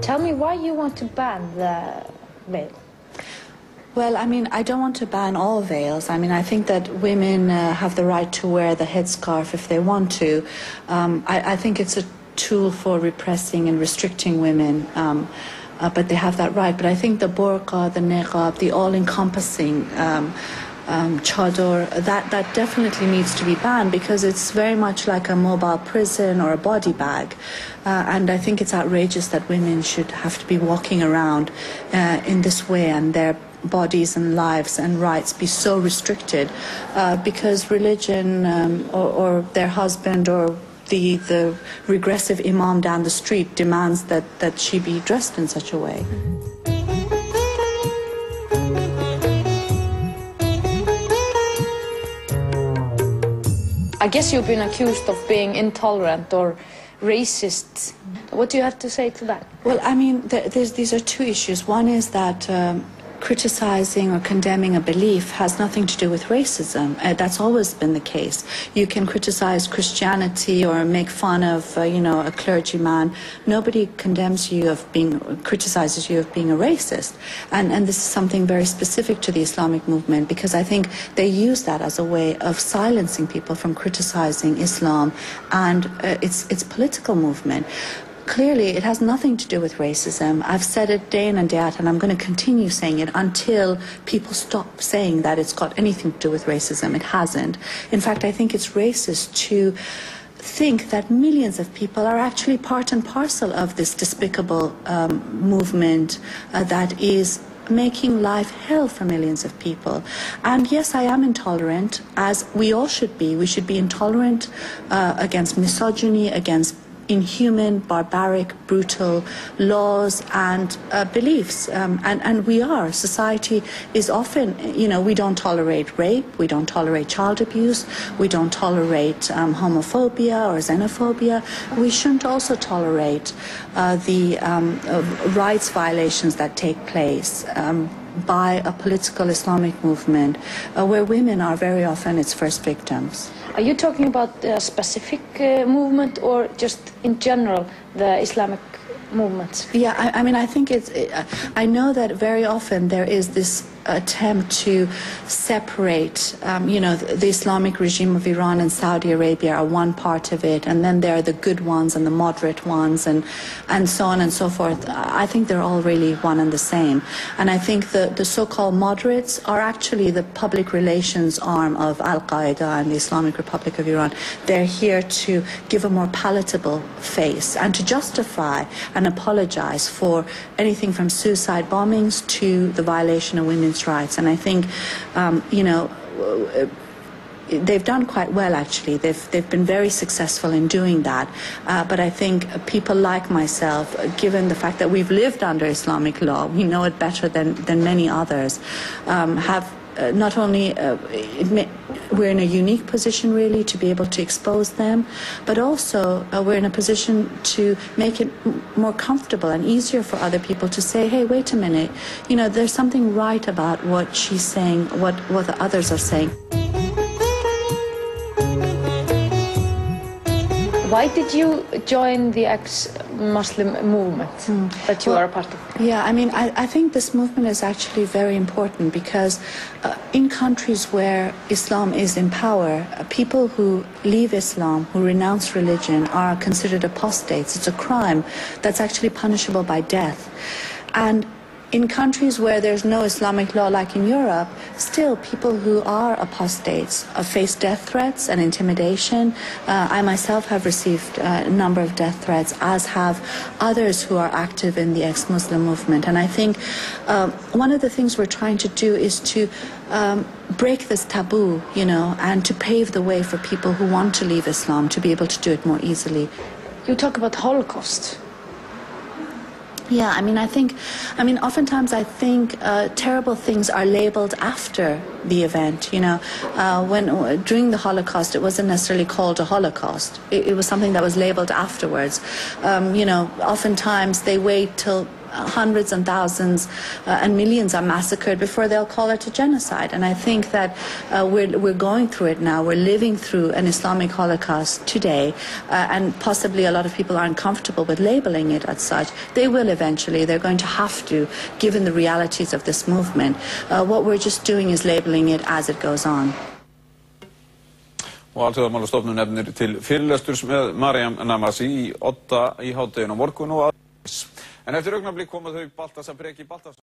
Tell me why you want to ban the veil. Well, I mean, I don't want to ban all veils. I mean, I think that women uh, have the right to wear the headscarf if they want to. Um, I, I, think it's a tool for repressing and restricting women. Um, uh, but they have that right. But I think the burqa, the niqab, the all-encompassing um, um, chador, that, that definitely needs to be banned because it's very much like a mobile prison or a body bag. Uh, and I think it's outrageous that women should have to be walking around uh, in this way and their bodies and lives and rights be so restricted uh, because religion um, or, or their husband or the, the regressive imam down the street demands that, that she be dressed in such a way. I guess you've been accused of being intolerant or racist. What do you have to say to that? Well, I mean, these are two issues. One is that um, criticizing or condemning a belief has nothing to do with racism. Uh, that's always been the case. You can criticize Christianity or make fun of, uh, you know, a clergyman. Nobody condemns you of being, criticizes you of being a racist. And, and this is something very specific to the Islamic movement because I think they use that as a way of silencing people from criticizing Islam and uh, its, its political movement clearly it has nothing to do with racism. I've said it day in and day out, and I'm going to continue saying it until people stop saying that it's got anything to do with racism. It hasn't. In fact, I think it's racist to think that millions of people are actually part and parcel of this despicable um, movement uh, that is making life hell for millions of people. And yes, I am intolerant, as we all should be. We should be intolerant uh, against misogyny, against inhuman, barbaric, brutal laws and uh, beliefs. Um, and, and we are. Society is often, you know, we don't tolerate rape, we don't tolerate child abuse, we don't tolerate um, homophobia or xenophobia. We shouldn't also tolerate uh, the um, uh, rights violations that take place. Um, by a political Islamic movement uh, where women are very often its first victims. Are you talking about a specific uh, movement or just in general the Islamic movements? Yeah, I, I mean, I think it's. I know that very often there is this attempt to separate, um, you know, the, Islamic regime of Iran and Saudi Arabia are one part of it, and then there are the good ones and the moderate ones, and and so on and so forth. I think they're all really one and the same. And I think the, the so-called moderates are actually the public relations arm of Al Qaeda and the Islamic Republic of Iran. They're here to give a more palatable face and to justify and apologize for anything from suicide bombings to the violation of women's women's rights. And I think, um, you know, they've done quite well actually. They've they've been very successful in doing that. Uh, but I think people like myself, given the fact that we've lived under Islamic law, we know it better than than many others, um, have uh, not only uh, we're in a unique position really to be able to expose them, but also uh, we're in a position to make it more comfortable and easier for other people to say, hey, wait a minute, you know, there's something right about what she's saying, what, what the others are saying. Why did you join the ex-Muslim movement mm. that you well, are a part of? Yeah, I mean, I, I, think this movement is actually very important because uh, in countries where Islam is in power, uh, people who leave Islam, who renounce religion, are considered apostates. It's a crime that's actually punishable by death. And in countries where there's no Islamic law, like in Europe, still people who are apostates uh, face death threats and intimidation. Uh, I myself have received uh, a number of death threats, as have others who are active in the ex Muslim movement. And I think um, one of the things we're trying to do is to um, break this taboo, you know, and to pave the way for people who want to leave Islam to be able to do it more easily. You talk about Holocaust. Yeah, I mean, I think, I mean, oftentimes I think uh, terrible things are labeled after the event. You know, uh, when during the Holocaust, it wasn't necessarily called a Holocaust. It, it was something that was labeled afterwards. Um, you know, oftentimes they wait till hundreds and thousands uh, and millions are massacred before they'll call it a genocide. And I think that uh, we're, we're going through it now. We're living through an Islamic Holocaust today, uh, and possibly a lot of people aren't comfortable with labeling it as such. They will eventually. They're going to have to, given the realities of this movement. Uh, what we're just doing is labeling it as it goes on. Og Alþjóðamálastofnun nefnir til fyrirlesturs með Mariam Namasi í í háttegin morgun og aðeins. En eftir augnablík koma þau Baltasar Breki Baltasar.